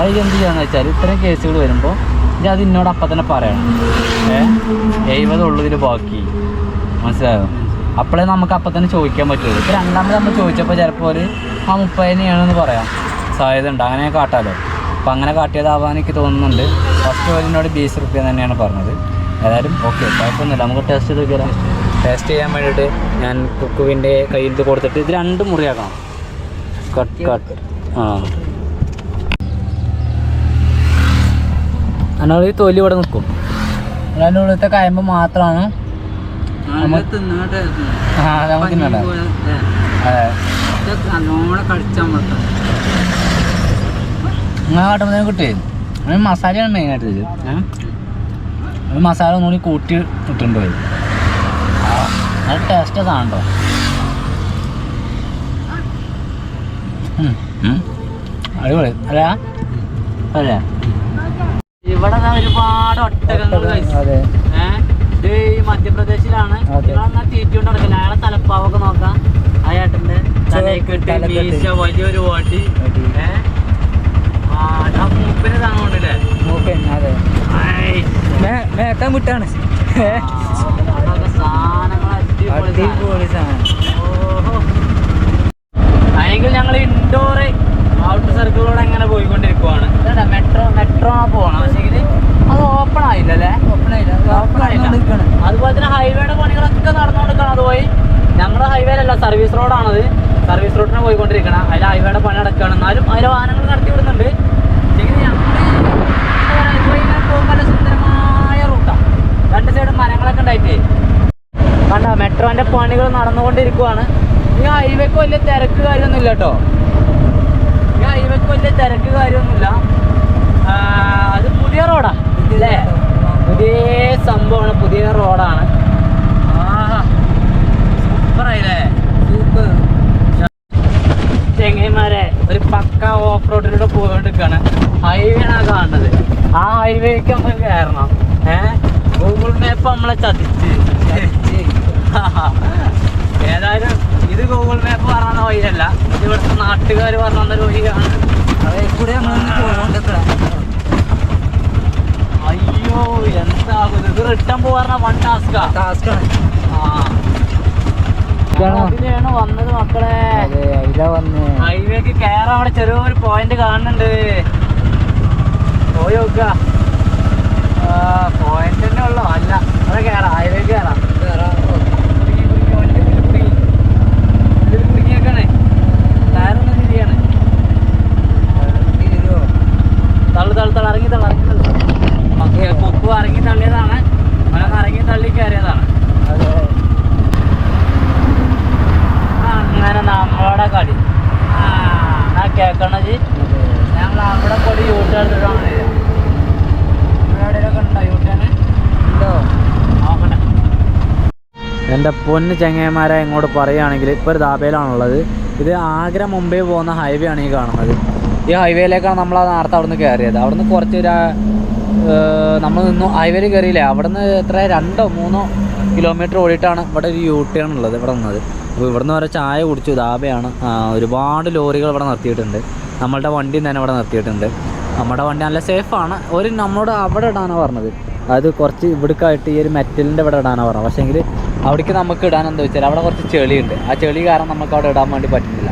A: അത് എന്ത് ചെയ്യാന്ന് വെച്ചാൽ ഇത്തരം കേസുകൾ വരുമ്പോൾ ഞാൻ അത് എന്നോട് അപ്പം തന്നെ പറയണം. ഏഹ് എഴുപത് ഉള്ളതിൽ ബാക്കി. മനസ്സിലായോ? അപ്പോഴേ നമുക്ക് അപ്പം തന്നെ ചോദിക്കാൻ പറ്റുള്ളൂ. ഇപ്പം രണ്ടാമത് നമ്മൾ ചോദിച്ചപ്പോൾ ചിലപ്പോൾ ഒരു ആ മുപ്പതിനെയാണെന്ന് പറയാം. സാധ്യത ഉണ്ട് അങ്ങനെ കാട്ടാലോ. അപ്പം അങ്ങനെ കാട്ടിയതാവാൻ എനിക്ക് തോന്നുന്നുണ്ട്. ഫസ്റ്റ് എന്നോട് ബീസ് റുപ്യ തന്നെയാണ് പറഞ്ഞത്. ഏതായാലും ഓക്കെ കുഴപ്പമൊന്നുമില്ല. നമുക്ക് ടെസ്റ്റ് ചെയ്ത് നോക്കിയാലോ. ടെസ്റ്റ് ചെയ്യാൻ വേണ്ടിയിട്ട് ഞാൻ കുക്കുവിന്റെ കയ്യിൽ കൊടുത്തിട്ട് ഇത് രണ്ട് മുറിയാക്കണം. Cut cut. ആ. എന്നാൽ ഈ തൊലി ഇവിടെ നിൽക്കും. അതിന്റെ ഉള്ളിലത്തെ കയമ്പ് മാത്രമാണ്
B: തിന്നിട്ട്
A: ആ നമുക്ക് തിന്നണ്ട. അതെ.
B: നല്ലോണം കടിച്ചാൽ മതി
A: അങ്ങനെ കാട്ടുമ്പോൾ കിട്ടേ അതിന് മസാലയാണ് മെയിനായിട്ട് ഇത്. ഒരു മസാല ഒന്നുകൂടി കൂട്ടി ഇട്ടിട്ടുണ്ട് പോയി. അത് ടേസ്റ്റ് അതാണോ. അടിപൊളി. അല്ല? അല്ലേ? ഇവിടെ ഒരുപാട് ഒട്ടകങ്ങൾ? ഇത് ഈ മധ്യപ്രദേശിലാണ്. ഇവിടെ തീറ്റുകൊണ്ട് നടക്കില്ല അയാളെ തലപ്പാവൊക്കെ നോക്കാം. ആ ചേട്ടന്റെ തലക്കെട്ട്
B: തലക്കെട്ട്.
A: മീശ വലിയൊരു ആ മൂപ്പിന് താങ്ങുണ്ടല്ലേ
B: മേക്കാൻ വിട്ടാണ്.
A: സാധനങ്ങൾ അടിപൊളി സാധനം.
B: അടിപൊളി സാധനം.
A: ഓഹോ. അല്ലെങ്കിൽ ഞങ്ങൾ ഇൻഡോർ ഔട്ട് സർക്കിളിലൂടെ അങ്ങനെ പോയിക്കൊണ്ടിരിക്കുവാണ്. മെട്രോ മെട്രോ പോകണം പക്ഷേ അത് ഓപ്പൺ ആയില്ല. അല്ലേ ഓപ്പൺ ആയില്ല. അതുപോലെ തന്നെ ഹൈവേയുടെ പണികളൊക്കെ നടന്നുകൊണ്ടിരിക്കണം കൊടുക്കണം അതുപോയി ഞങ്ങളുടെ അല്ല സർവീസ് റോഡാണത് സർവീസ് റോഡിന് പോയിക്കൊണ്ടിരിക്കണം. അതിൽ ഹൈവേയുടെ പണി നടക്കുകയാണ് എന്നാലും അതിലെ വാഹനങ്ങൾ നടത്തി വിടുന്നുണ്ട്. സുന്ദരമായ റൂട്ടാണ് രണ്ട് സൈഡും മരങ്ങളൊക്കെ ഉണ്ടായിട്ടേ. കണ്ടോ മെട്രോന്റെ പണികൾ നടന്നുകൊണ്ടിരിക്കുവാണ്. ഈ ഹൈവേക്ക് വലിയ തിരക്ക് കാര്യമൊന്നുമില്ല കേട്ടോ. ഈ ഹൈവേക്ക് വലിയ തിരക്ക് കാര്യമൊന്നുമില്ല. അത് പുതിയ റോഡാ അല്ലേ പുതിയ സംഭവമാണ് പുതിയ റോഡാണ്. സൂപ്പറായില്ലേ?
B: സൂപ്പർ
A: ചെങ്ങന്മാരെ ഒരു പക്ക ഓഫ് റോഡിലൂടെ പോയിക്കൊണ്ടിരിക്കുകയാണ് ഹൈവേ ആണ് കാണുന്നത്. ആ ഹൈവേക്ക് നമ്മൾ കയറണം. ഏഹ് ഗൂഗിൾ മാപ്പ് നമ്മളെ ചതിച്ച്. ഏതായാലും ഇത് ഗൂഗിൾ മാപ്പ് പറഞ്ഞ വഴിയല്ല. ഇത് ഇവിടുത്തെ നാട്ടുകാർ പറഞ്ഞ വഴിയാണ്.
B: അതെ കൂടെ
A: അയ്യോ എന്താകും ഇത് റിട്ടേൺ പോകാറ വൺ ടാസ്കാ അതിലാണ് വന്നത് മക്കളെ. ഹൈവേക്ക് കയറാൻ അവിടെ ചെറിയൊരു പോയിന്റ് കാണുന്നുണ്ട്. പോയി നോക്കുക. പോയിന്റ് തന്നെ ഉള്ളു. അല്ല അവിടെ കയറാം ഹൈവേക്ക് കയറാം തള്ളു തള്ളു തള്ളു ഇറങ്ങി തള്ളു ഇറങ്ങി തള്ളു. കൊക്കു ഇറങ്ങി തള്ളിയതാണ്. അവനൊന്ന് ഇറങ്ങി തള്ളി കയറിയതാണ്. അങ്ങനെ നമ്മളുടെ കളി. ആ കേക്കണത് ഞങ്ങൾ അവിടെ കൂടി യൂട്ട് എടുത്തിട്ടാണ് എവിടെയൊക്കെ ഉണ്ടോ യൂട്ടേൺ
B: ഉണ്ടോ?
A: നോക്കട്ടെ. പൊന്ന് ചങ്ങന്മാരെ ഇങ്ങോട്ട് പറയുകയാണെങ്കിൽ ഇപ്പോൾ ഒരു ദാബയിലാണുള്ളത് ഇത് ആഗ്ര മുംബൈ പോകുന്ന ഹൈവേ ആണ് ഈ കാണുന്നത്. ഈ ഹൈവേയിലേക്കാണ് നമ്മൾ ആ നേരത്തെ അവിടുന്ന് കയറിയത് അവിടുന്ന് കുറച്ച് ഒരു നമ്മൾ നിന്നു. ഹൈവേയിൽ കയറിയില്ലേ അവിടുന്ന് എത്ര രണ്ടോ മൂന്നോ കിലോമീറ്റർ ഓടിയിട്ടാണ് ഇവിടെ ഒരു യൂ ടേൺ ഉള്ളത് ഇവിടെ നിന്നത്. അപ്പോൾ ഇവിടുന്ന് വരെ ചായ കുടിച്ചു ദാബയാണ്. ഒരുപാട് ലോറികൾ ഇവിടെ നിർത്തിയിട്ടുണ്ട്. നമ്മളുടെ വണ്ടിയും തന്നെ ഇവിടെ നിർത്തിയിട്ടുണ്ട്. നമ്മുടെ വണ്ടി നല്ല സേഫാണ്. ഒരു നമ്മളോട് അവിടെ ഇടാനാണ് പറഞ്ഞത്. അത് കുറച്ച് ഇവിടേക്കായിട്ട് ഈ ഒരു മെറ്റലിന്റെ ഇവിടെ ഇടാനാണ് പറഞ്ഞത്. പക്ഷേ എങ്കിൽ അവിടേക്ക് നമുക്ക് ഇടാൻ എന്താ വെച്ചാൽ അവിടെ കുറച്ച് ചെളിയുണ്ട്. ആ ചെളി കാരണം നമുക്ക് അവിടെ ഇടാൻ വേണ്ടി പറ്റുന്നില്ല.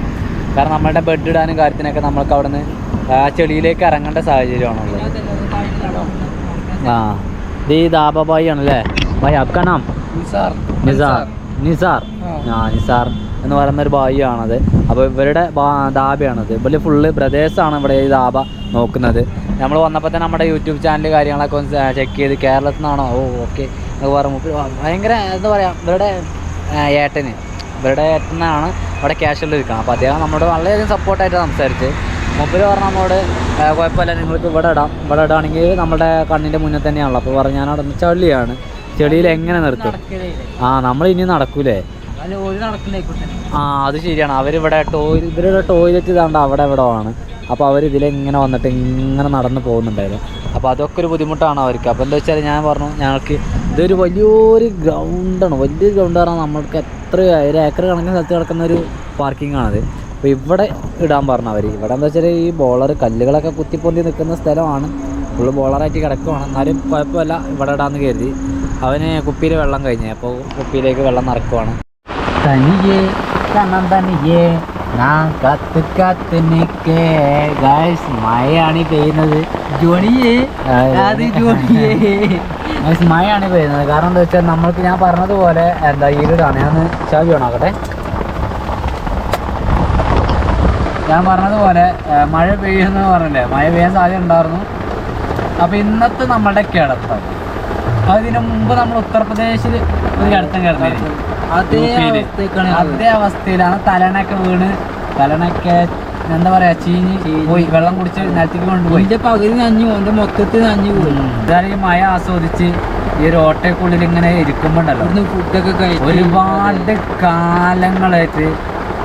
A: കാരണം നമ്മളുടെ ബെഡ് ഇടാനും കാര്യത്തിനൊക്കെ നമ്മൾക്ക് അവിടെ നിന്ന് ആ ചെളിയിലേക്ക് ഇറങ്ങേണ്ട സാഹചര്യമാണുള്ളത്. ആ ഇത് ഈ ദാബാബായി ആണല്ലേ ഭായ് അബ്കാനാം നാം?
B: നിസാർ.
A: നിസാർ. നിസാർ. ആ. നിസാർ എന്ന് പറയുന്ന ഒരു ബായി ആണത് അപ്പോൾ ഇവരുടെ ദാബയാണത്. ഇവർ ഫുള്ള് ബ്രദേഴ്സാണ് ഇവിടെ ഈ ദാബ നോക്കുന്നത്. നമ്മൾ വന്നപ്പോൾ തന്നെ നമ്മുടെ യൂട്യൂബ് ചാനൽ കാര്യങ്ങളൊക്കെ ഒന്ന് ചെക്ക് ചെയ്ത് കേരളത്തിൽ നിന്നാണോ ഓ ഓക്കെ എന്നൊക്കെ പറയുമ്പോൾ ഭയങ്കര എന്താ പറയുക ഇവരുടെ ഏട്ടന്. ഇവരുടെ ഏട്ടനാണ് ഇവിടെ ഉള്ളിൽ ഇരിക്കണം അപ്പോൾ അദ്ദേഹം നമ്മളോട് വളരെയധികം സപ്പോർട്ടായിട്ട് സംസാരിച്ച് മൊബൈൽ പറഞ്ഞ നമ്മളോട് ആ, കുഴപ്പമില്ല നിങ്ങൾക്ക് ഇവിടെ ഇടാം. ഇവിടെ ഇടുകയാണെങ്കിൽ നമ്മുടെ കണ്ണിന്റെ മുന്നിൽ തന്നെയാണല്ലോ. അപ്പോൾ പറഞ്ഞു ഞാൻ അവിടെ നിന്ന് ചളിയാണ്. ചെളിയിൽ എങ്ങനെ നിർത്തും? ആ നമ്മൾ ഇനി നടക്കൂലേ ആ അത് ശരിയാണ്. അവരിവിടെ ടോയ്ലറ്റ് ഇവരുടെ ടോയ്ലറ്റ് ഇതാണ്ട് അവിടെ ഇവിടെ ആണ്. അപ്പോൾ അവർ ഇതിലെങ്ങനെ വന്നിട്ട് ഇങ്ങനെ നടന്ന് പോകുന്നുണ്ടായിരുന്നു. അപ്പോൾ അതൊക്കെ ഒരു ബുദ്ധിമുട്ടാണ് അവർക്ക്. അപ്പോൾ എന്താ വെച്ചാൽ ഞാൻ പറഞ്ഞു ഞങ്ങൾക്ക് ഇതൊരു വലിയൊരു ഗ്രൗണ്ടാണ് വലിയൊരു ഗ്രൗണ്ട് പറഞ്ഞാൽ നമ്മൾക്ക് എത്ര ഒരു ഏക്കർ കണക്കിന് സ്ഥലത്ത് കിടക്കുന്ന ഒരു പാർക്കിംഗ് ആണത്. അപ്പോൾ ഇവിടെ ഇടാൻ പറഞ്ഞു അവർ ഇവിടെ എന്താ വെച്ചാൽ ഈ ബോളർ കല്ലുകളൊക്കെ കുത്തിപ്പൊന്തി നിൽക്കുന്ന സ്ഥലമാണ്. ഫുള്ള് ബോളറായിട്ട് കിടക്കുവാണ്. എന്നാലും കുഴപ്പമില്ല. ഇവിടെ ഇടാന്ന് കരുതി. അവന് കുപ്പിയിൽ വെള്ളം കഴിഞ്ഞു. അപ്പോൾ കുപ്പിയിലേക്ക് വെള്ളം നിറക്കുവാണ്. തനിയെ കണ്ണം തനിയെ ഞാൻ കത്ത് കത്ത് നിക്കേ ഗായ്സ് മഴയാണ് പെയ്യുന്നത്.
B: ജോണിയേ അത് ജോണിയേ.
A: ഗായ്സ് മഴയാണ് പെയ്യുന്നത്. കാരണം എന്താ വെച്ചാൽ നമ്മൾക്ക് ഞാൻ പറഞ്ഞതുപോലെ എന്താ ഈടാണ് ഞാൻ ചാവി വേണോക്കട്ടെ ഞാൻ പറഞ്ഞതുപോലെ മഴ പെയ്യുന്നു പറഞ്ഞില്ലേ? മഴ പെയ്യാൻ സാധ്യത ഉണ്ടായിരുന്നു. അപ്പോൾ ഇന്നത്തെ നമ്മളുടെ കിടത്തം. അതിന് മുമ്പ് നമ്മൾ ഉത്തർപ്രദേശിൽ ഒരു കടത്തം കിടന്നിരുന്നു
B: അതേ അവസ്ഥക്കാണ്
A: അതേ അവസ്ഥയിലാണ് തലണൊക്കെ വീണ്. തലണൊക്കെ എന്താ പറയാ ചീഞ്ഞ് പോയി. വെള്ളം കുടിച്ച് നിലത്തേക്ക് കൊണ്ടുപോയി.
B: എന്റെ പകുതി നഞ്ഞു എന്റെ മൊത്തത്തിൽ നഞ്ഞു പോയി.
A: എന്തായാലും ഈ മഴ ആസ്വദിച്ച് ഈ ഒരു ഓട്ടയ്ക്കുള്ളിൽ ഇങ്ങനെ ഇരിക്കുമ്പോണ്ടല്ലോ.
B: ഇവിടുന്ന് ഫുഡൊക്കെ കഴിച്ചു
A: ഒരുപാട് കാലങ്ങളായിട്ട്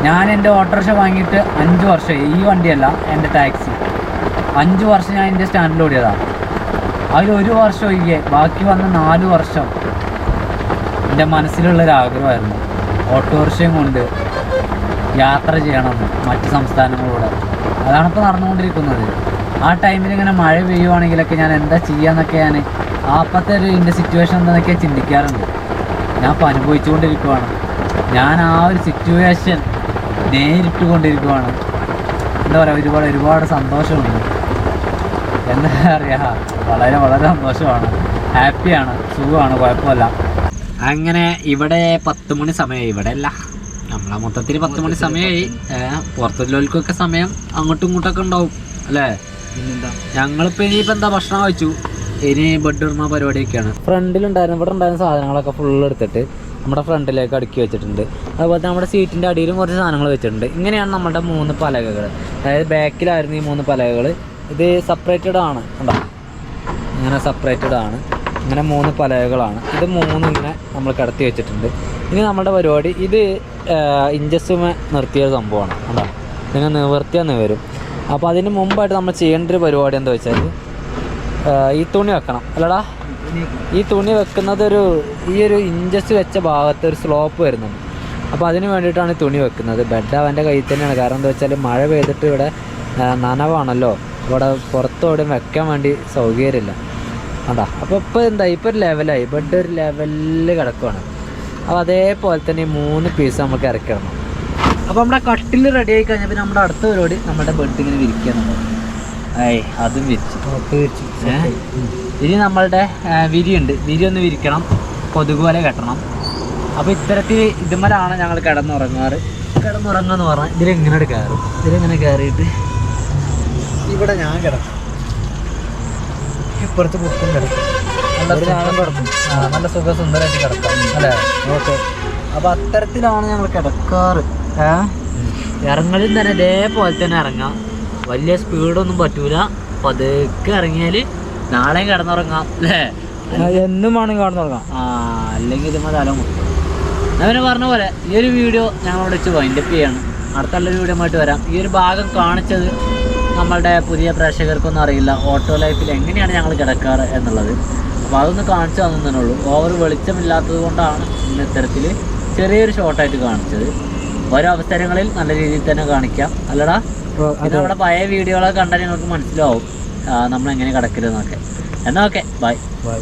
A: ഞാൻ എന്റെ ഓട്ടോറിക്ഷ വാങ്ങിയിട്ട് അഞ്ച് വർഷം ഈ വണ്ടിയല്ല എന്റെ ടാക്സി. അഞ്ച് വർഷം ഞാൻ എന്റെ സ്റ്റാൻഡിൽ ഓടിയതാണ് അതിൽ ഒരു വർഷം ഒഴികെ ബാക്കി വന്ന നാല് വർഷം. എന്റെ മനസ്സിലുള്ളൊരു ആഗ്രഹമായിരുന്നു ഓട്ടോറിക്ഷയും കൊണ്ട് യാത്ര ചെയ്യണം മറ്റ് സംസ്ഥാനങ്ങളിലൂടെ അതാണ് ഇപ്പോൾ നടന്നുകൊണ്ടിരിക്കുന്നത്. ആ ടൈമിൽ ഇങ്ങനെ മഴ പെയ്യുവാണെങ്കിലൊക്കെ ഞാൻ എന്താ ചെയ്യാന്നൊക്കെ ഞാൻ അപ്പത്തെ ഒരു എന്റെ സിറ്റുവേഷൻ എന്താണെന്നൊക്കെ ചിന്തിക്കാറുണ്ട്. ഞാൻ ഇപ്പോൾ അനുഭവിച്ചുകൊണ്ടിരിക്കുവാണ്. ഞാൻ ആ ഒരു സിറ്റുവേഷൻ നേരിട്ട് കൊണ്ടിരിക്കുവാണ് എന്താ പറയുക ഒരുപാട് ഒരുപാട് സന്തോഷമുണ്ട്. എന്താ പറയുക വളരെ വളരെ സന്തോഷമാണ്. ഹാപ്പിയാണ് സുഖമാണ് കുഴപ്പമില്ല. അങ്ങനെ ഇവിടെ പത്ത് മണി സമയമായി ഇവിടെ അല്ല നമ്മളെ മൊത്തത്തിൽ പത്ത് മണി സമയമായി പുറത്തുള്ളവർക്കൊക്കെ സമയം അങ്ങോട്ടും ഇങ്ങോട്ടൊക്കെ ഉണ്ടാവും അല്ലേ?
B: ഞങ്ങളിപ്പോ
A: ഞങ്ങളിപ്പോൾ ഇനിയിപ്പോൾ എന്താ ഭക്ഷണം കഴിച്ചു? ഇനി ബെഡ്റൂമ പരിപാടിയൊക്കെയാണ്. ഫ്രണ്ടിലുണ്ടായിരുന്നു. ഇവിടെ ഉണ്ടായിരുന്ന സാധനങ്ങളൊക്കെ ഫുൾ എടുത്തിട്ട് നമ്മുടെ ഫ്രണ്ടിലേക്ക് അടുക്കി വെച്ചിട്ടുണ്ട്. അതുപോലെ തന്നെ നമ്മുടെ സീറ്റിന്റെ അടിയിലും കുറച്ച് സാധനങ്ങൾ വെച്ചിട്ടുണ്ട്. ഇങ്ങനെയാണ് നമ്മുടെ മൂന്ന് പലകകൾ. അതായത് ബാക്കിലായിരുന്നു ഈ മൂന്ന് പലകകൾ ഇത് സെപ്പറേറ്റഡ് ആണ് കണ്ടോ? ഇങ്ങനെ സെപ്പറേറ്റഡ് ആണ്. ഇങ്ങനെ മൂന്ന് പലകകളാണ്. ഇത് മൂന്നും ഇങ്ങനെ നമ്മൾ കിടത്തി വെച്ചിട്ടുണ്ട്. ഇനി നമ്മുടെ പരിപാടി ഇത് ഇഞ്ചസുമ നിർത്തിയ സംഭവമാണ് കണ്ടോ? ഇങ്ങനെ നിവർത്തിയാൽ വരും. അപ്പോൾ അതിന് മുമ്പായിട്ട് നമ്മൾ ചെയ്യേണ്ട ഒരു പരിപാടി എന്താ വെച്ചാൽ ഈ തുണി വെക്കണം. അല്ലടാ ഈ തുണി വെക്കുന്നത് ഒരു ഈ ഒരു ഇഞ്ചസ് വെച്ച ഭാഗത്ത് ഒരു സ്ലോപ്പ് വരുന്നുണ്ട്. അപ്പോൾ അതിന് വേണ്ടിയിട്ടാണ് തുണി വെക്കുന്നത്. ബെഡ് അവന്റെ കയ്യിൽ തന്നെയാണ്. കാരണം എന്താ വെച്ചാൽ മഴ പെയ്തിട്ട് ഇവിടെ നനവാണല്ലോ. ഇവിടെ പുറത്തോടെ വെക്കാൻ വേണ്ടി സൗകര്യമില്ല. അതാ അപ്പോൾ ഇപ്പോൾ എന്താ? ഇപ്പോൾ ഒരു ലെവലായി ബെഡ് ഒരു ലെവലിൽ കിടക്കുവാണ്. അപ്പോൾ അതേപോലെ തന്നെ ഈ മൂന്ന് പീസ് നമുക്ക് ഇറക്കണം അപ്പോൾ നമ്മുടെ കട്ടിൽ റെഡി ആയി കഴിഞ്ഞാൽ പിന്നെ നമ്മുടെ അടുത്ത പരിപാടി നമ്മുടെ ബെഡ് ഇങ്ങനെ വിരിക്കുക എന്നുള്ളത് ഏയ് അതും വിരിച്ചു. വിരിച്ചു. ഇനി നമ്മളുടെ വിരിയുണ്ട്. വിരി ഒന്ന് വിരിക്കണം. കൊതുക് പോലെ കെട്ടണം. അപ്പോൾ ഇത്തരത്തിൽ ഇതുമലാണ് ഞങ്ങൾ കിടന്നുറങ്ങാറ്. കിടന്നുറങ്ങുക എന്ന് പറഞ്ഞാൽ ഇതിലെങ്ങനെ കയറും? ഇതിലെങ്ങനെ കയറിയിട്ട് ഇവിടെ ഞാൻ കിടക്കും. ഇപ്പുറത്ത് പുറത്തും കിടക്കും. നല്ല സുഖം. കിടക്കും. ആ നല്ല സുഖസുന്ദരമായിട്ട് കിടക്കാം അല്ലേ? ഓക്കെ. അപ്പൊ അത്തരത്തിലാണ് ഞങ്ങൾ കിടക്കാറ്. ഏ? ഇറങ്ങലും തന്നെ ഇതേപോലെ തന്നെ ഇറങ്ങാം. വലിയ സ്പീഡൊന്നും പറ്റൂല. പതുക്കെ ഇറങ്ങിയാൽ നാളെയും കിടന്നുറങ്ങാം അല്ലേ?
B: എന്നും വേണം കിടന്നുറങ്ങാം.
A: ആ അല്ലെങ്കിൽ ഇതുമ്മ തല മുട്ടും. അങ്ങനെ പറഞ്ഞ പോലെ ഈ ഒരു വീഡിയോ ഞങ്ങളോട് വെച്ച് വൈൻഡപ്പ് ചെയ്യാണ്. അടുത്തുള്ള വീഡിയോ ആയിട്ട് വരാം. ഈ ഒരു ഭാഗം കാണിച്ചത് നമ്മളുടെ പുതിയ പ്രേക്ഷകർക്കൊന്നും അറിയില്ല. ഓട്ടോ ലൈഫിൽ എങ്ങനെയാണ് ഞങ്ങൾ കിടക്കാറ് എന്നുള്ളത്. അപ്പോൾ അതൊന്ന് കാണിച്ചു തന്നതേ ഉള്ളൂ ഓവർ വെളിച്ചമില്ലാത്തത് കൊണ്ടാണ് ഇത്തരത്തിൽ ചെറിയൊരു ഷോർട്ടായിട്ട് കാണിച്ചത്. ഓരോ അവസരങ്ങളിൽ നല്ല രീതിയിൽ തന്നെ കാണിക്കാം. അല്ലടാ
B: ഇത്
A: പിന്നെ നമ്മുടെ പഴയ വീഡിയോകളൊക്കെ കണ്ടാൽ നിങ്ങൾക്ക് മനസ്സിലാവും നമ്മൾ എങ്ങനെ കിടക്കരുതെന്നൊക്കെ. എന്നാൽ ഓക്കെ ബൈ
B: ബൈ